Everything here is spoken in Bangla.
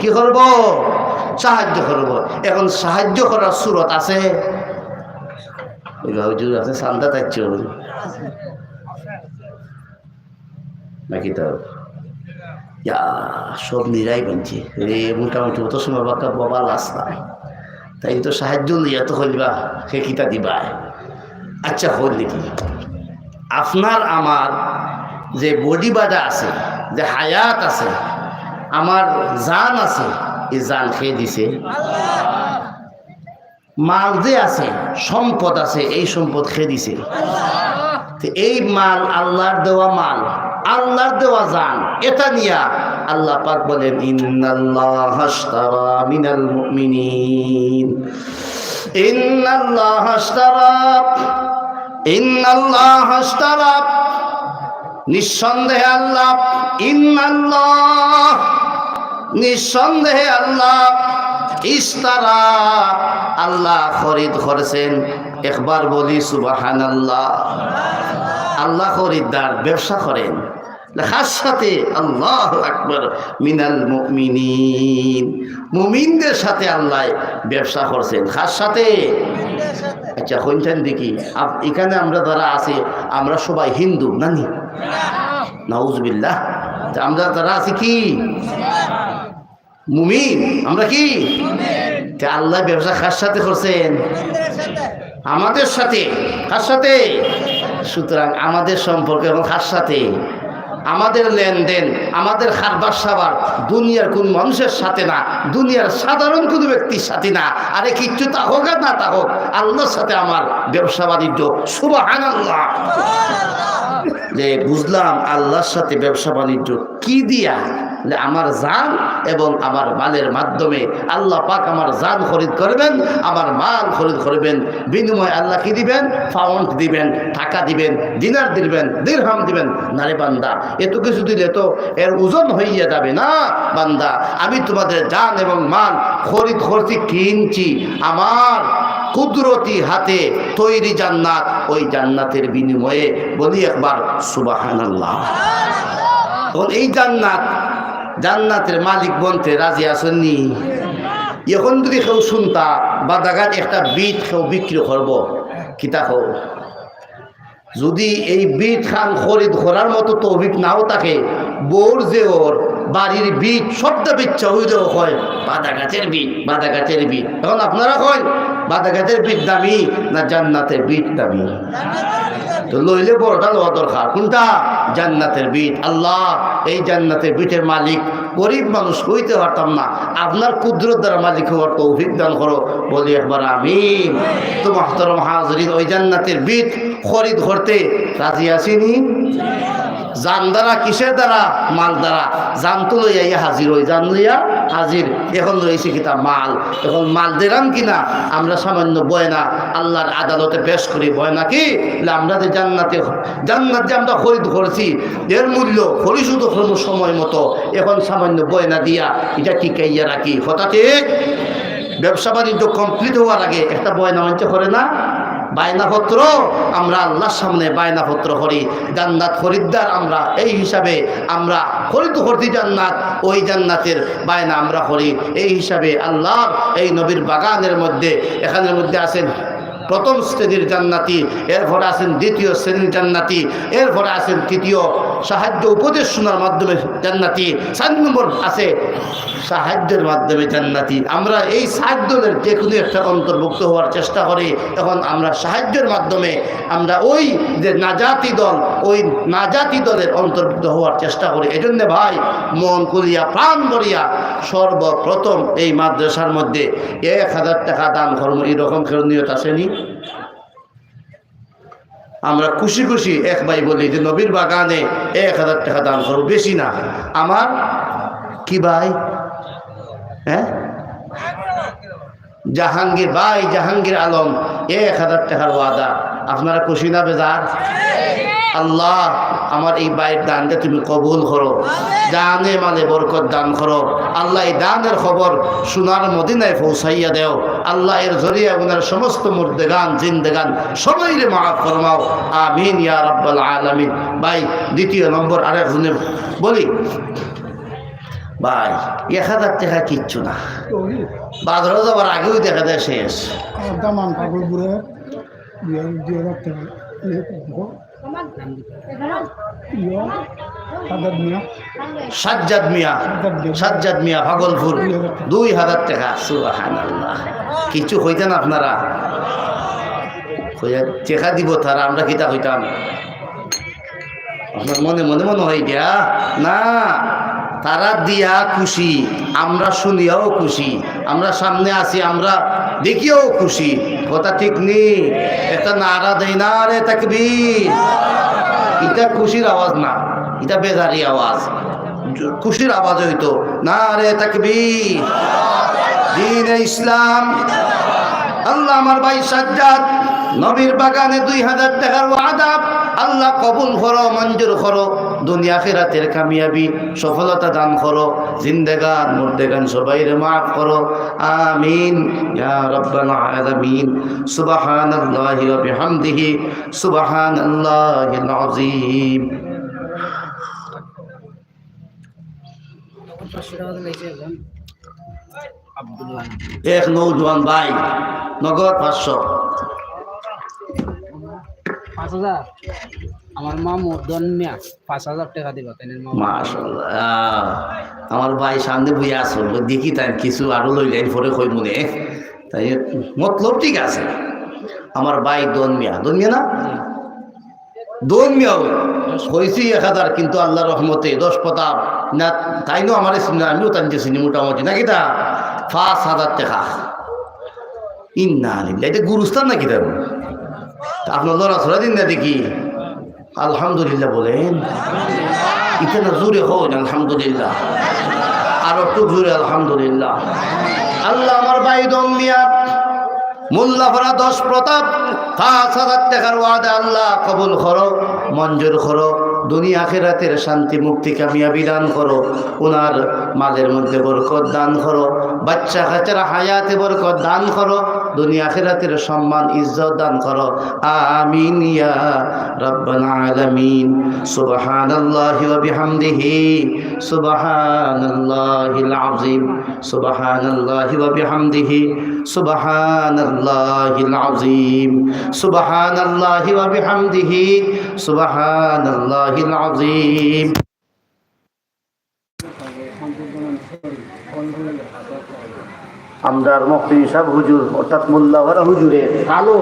কি করব? সাহায্য করব। এখন সাহায্য করার সুরত আছে? আছে সান্দা থাকছে নাকি তো? সব নিরাই বানছে রে মোটামুটি অত সময় বাক্কা বাবা লাস নাই তাই তো সাহায্য লইয়া তো হইবা, সে কিতা দিবা? আচ্ছা হল নাকি আপনার আমার যে বডি বাজা আছে, যে হায়াত আছে আমার জান আছে, এই জান খেয়ে দিছে। মাল যে আছে, সম্পদ আছে, এই সম্পদ খেয়ে দিছে। এই মাল আল্লাহর দেওয়া মাল, আল্লাহর দেওয়া জান, এটা নিয়া আল্লাহ পাক বলেন, ইন্নাল্লাহ মিনাল মুমিনিন। ইন্নাল্লাহ ইন্নাল্লাহ নিঃসন্দেহে আল্লাহ, ইন্নাল্লাহ। নিঃসন্দেহে আল্লাহ ইস্তারা আল্লাহ খরিদ করেছেন। একবার বলি সুবাহান আল্লাহ আল্লাহ খরিদ্দার ব্যবসা করেন। খাস সাথে আল্লাহ আকবর মিনাল মুমিনিন। মুমিনদের সাথে আল্লাহ ব্যবসা করছেন। খাস সাথে। আচ্ছা হইতেন দেখি এখানে আমরা যারা আছি, আমরা সবাই হিন্দু নানি নাউজবিল্লাহ। আমরা তারা আছি কি? মুমিন আমরা কি? আল্লাহ ব্যবসা কার সাথে করছেন? আমাদের সাথে। কার সাথে? সুতরাং আমাদের সম্পর্ক এবং কার সাথে? আমাদের লেনদেন আমাদের খারবার সাবার দুনিয়ার কোন মানুষের সাথে না দুনিয়ার সাধারণ কোনো ব্যক্তির সাথে না আরে কিচ্ছু তা হোক আর না তা হোক আল্লাহর সাথে আমার ব্যবসা বাণিজ্য। সুবাহান আল্লাহ যে বুঝলাম আল্লাহর সাথে ব্যবসা বাণিজ্য কি দিয়া আমার জান এবং আমার মালের মাধ্যমে আল্লাহ পাক আমার জান খরিদ করবেন আমার মাল খরিদ করবেন। বিনিময়ে আল্লাহ কি দিবেন? ফাউন্ড দিবেন টাকা দিবেন দিনার দিবেন দিরহাম দিবেন। নারে বান্দা এত কিছু দিলে তো এর ওজন হইয়া যাবে না বান্দা। আমি তোমাদের জান এবং মাল খরিদ করছি কিনছি। আমার কুদরতি হাতে তৈরি জান্নাত ওই জান্নাতের বিনিময়ে বলি একবার সুবাহান আল্লাহ এই জান্নাত জান্নাতের মালিক বনতে রাজি আসেননি এখন যদি কেউ শুনতা বাদাগাত একটা বিট কেউ বিক্রি করব কিতা হোক যদি এই বিট খান খরিদ করার মতো তৌফিক নাও থাকে বোর যে ওর বাড়ির বিট সবটা বিচ্ছা হইলেও হয় বাদা গাছের বিট বাদা গাছের বিট এখন আপনারা কয় বাদা গাছের বিট দামি না জান্নাতের বিট দামি? তো লইলে বড়টা লওয়া দরকার। কোনটা? জান্নাতের বিট আল্লাহ, এই জান্নাতের বিটের মালিক। গরিব মানুষ হইতে পারতাম না। আপনার কুদরত দ্বারা মালিক হওয়ার তৌফিক দান করো। বলি একবার আমি তো মাহতরম হাজরিন, ওই জান্নাতের বিট খরিদ করতে রাজি আসিনি জান দ্বারা, কিসের দ্বারা? মাল দ্বারা। জান তো লইয়া ইয়া হাজির হই জান লইয়া হাজির। এখন লইছে কিতা মাল? এখন মাল দিলাম কিনা আমরা সামান্য বয়না আল্লাহর আদালতে পেশ করি। বয়না কি? আমরা যে জান্নাতে, জান্নাত যে আমরা খরিদ করেছি, এর মূল্য পরিশোধ করব সময় মতো এখন সামান্য বয়না দিয়া এটা টিকাইয়া রাখি। হঠাৎ ব্যবসা বাণিজ্য কমপ্লিট হওয়ার আগে একটা বয়না মানতে করে না? বায়নাপত্র আমরা আল্লাহর সামনে বায়নাপত্র করি। জান্নাত খরিদ্দার আমরা, এই হিসাবে আমরা খরিদ করতি জান্নাত, ওই জান্নাতের বায়না আমরা করি। এই হিসাবে আল্লাহ এই নবীর বাগানের মধ্যে, এখানের মধ্যে আছেন প্রথম শ্রেণির জান্নাতি, এরপরে আছেন দ্বিতীয় শ্রেণির জান্নাতি, এরপরে আছেন তৃতীয় সাহায্য উপদেশ শোনার মাধ্যমে জান্নাতি, চার নম্বর আছে সাহায্যের মাধ্যমে জান্নাতি। আমরা এই সাহায্যের যে কোনো একটা অন্তর্ভুক্ত হওয়ার চেষ্টা করি। এখন আমরা সাহায্যের মাধ্যমে আমরা ওই যে নাজাতি দল ওই নাজাতি দলের অন্তর্ভুক্ত হওয়ার চেষ্টা করি। এই জন্যে ভাই, মন করিয়া প্রাণ করিয়া সর্বপ্রথম এই মাদ্রাসার মধ্যে এক হাজার টাকা দান কর্ম এইরকম কেউ নিয়ত আসেনি আমরা খুশি খুশি এক ভাই বলি যে, নবীর বাগানে এক হাজার টাকা দান করব বেশি না। আমার কি ভাই? হ্যাঁ? জাহাঙ্গীর ভাই, জাহাঙ্গীর আলম, এক হাজার টাকার ওয়াদা। আপনারা খুশি না, বেজার? আল্লাহ আমার এই বাইর দানটা তুমি কবুল করো। দানে মানে বরকত দান করো। আল্লাহ এই দানের খবর সোনার মদিনায় পৌঁছাইয়া দেও। আল্লাহ এর জরিয়া ওনার সমস্ত মুর্দেগান জিন্দেগান সবাইরে মাফ ফরমাও। আমিন ইয়া রাব্বাল আলামিন। ভাই দ্বিতীয় নম্বর আরেকজনে বলি ভাই এক হাজার টাকা কিচ্ছু না। বাজারে যাবার আগেও দেখা যায় শেষ। দুই হাজার টাকা মিয়া মিয়া ভাগলপুর, দুই হাজার টাকা কিছু হইতেন আপনারা? টেকা দিব তারা, আমরা কিতা হইতাম? আপনার মনে মনে মনে হয় দিয়া না, তারা দিয়া খুশি, আমরা শুনিয়াও খুশি, আমরা সামনে আছি, আমরা দেখিয়াও খুশি। কথা ঠিক নেই। একটা নারা দেয় না রে তাকবি এটা খুশির আওয়াজ না, এটা বেজারি আওয়াজ। খুশির আওয়াজ হইতো, না রে তাকবি দিন ইসলাম, আল্লাহ আমার ভাই সাজ্জাদ নবীর বাগানে দুই হাজার টাকার আদাব আল্লাহ কবুল করো, মঞ্জুর করো, দুনিয়া খেরাতের কামিয়াবি, সফলতা দান করো, জিন্দেগান, মুর্দেগান সবাইরে মাফ করো। আমিন, ইয়া রাব্বাল আলামিন। বিহামদিহি, সুবহানাল্লাহিল আযীম। এক নৌজওয়ান ভাই, নগদ পাঁচশো। পাঁচ হাজার? আমার মা মদন মিয়া, পাঁচ হাজার টাকা দিল তাই আমার ভাই সামনে বই আসো দেখি তাই কিছু আরও লই যাই পরে কই মনে তাই মতলব ঠিক আছে। আমার ভাই দন মিয়া দন মিয়া না? দন মিয়া হয়েছি এক হাজার, কিন্তু আল্লাহ রহমতে দশ প্রতাপ না তাই নো আমার আমিও তাই চিনি, মোটামুটি, নাকি তা? পাঁচ হাজার টাকা। ইন্না এটা গুরুস্থান নাকি তার আপনার লড়া ছড়া দিন না দেখি? আলহামদুলিল্লাহ বলেন। ইতনা জোরে হন, আলহামদুলিল্লাহ। আর একটু জোরে আলহামদুলিল্লাহ। আল্লাহ আমার ভাই দম মিয়া মোল্লা ভরা দশ প্রতাপ, পাঁচ হাজার টাকার আল্লাহ কবুল করো, মঞ্জুর করো। দুনিয়া আখেরাতের শান্তি মুক্তি কামিয়াবি দান করো ওনার মালের মধ্যে বরকত দান করো, বাচ্চা কাচ্চারা হায়াতে বরকত দান করো, দুনিয়া আখেরাতের সম্মান, ইজ্জত দান করো। আমিন ইয়া রব্বাল আলামিন। সুবহানাল্লাহি ওয়া বিহামদিহি। সুবহানাল্লাহিল আযীম। সুবহানাল্লাহি ওয়া বিহামদিহি। সুবহানাল্লাহিল আযীম। সুবহানাল্লাহি ওয়া বিহামদিহি। সুবহানাল্লাহিল আযীম আমরার মুফতি সাহেব হুজুর অর্থাৎ মোল্লা হুজুরের আলো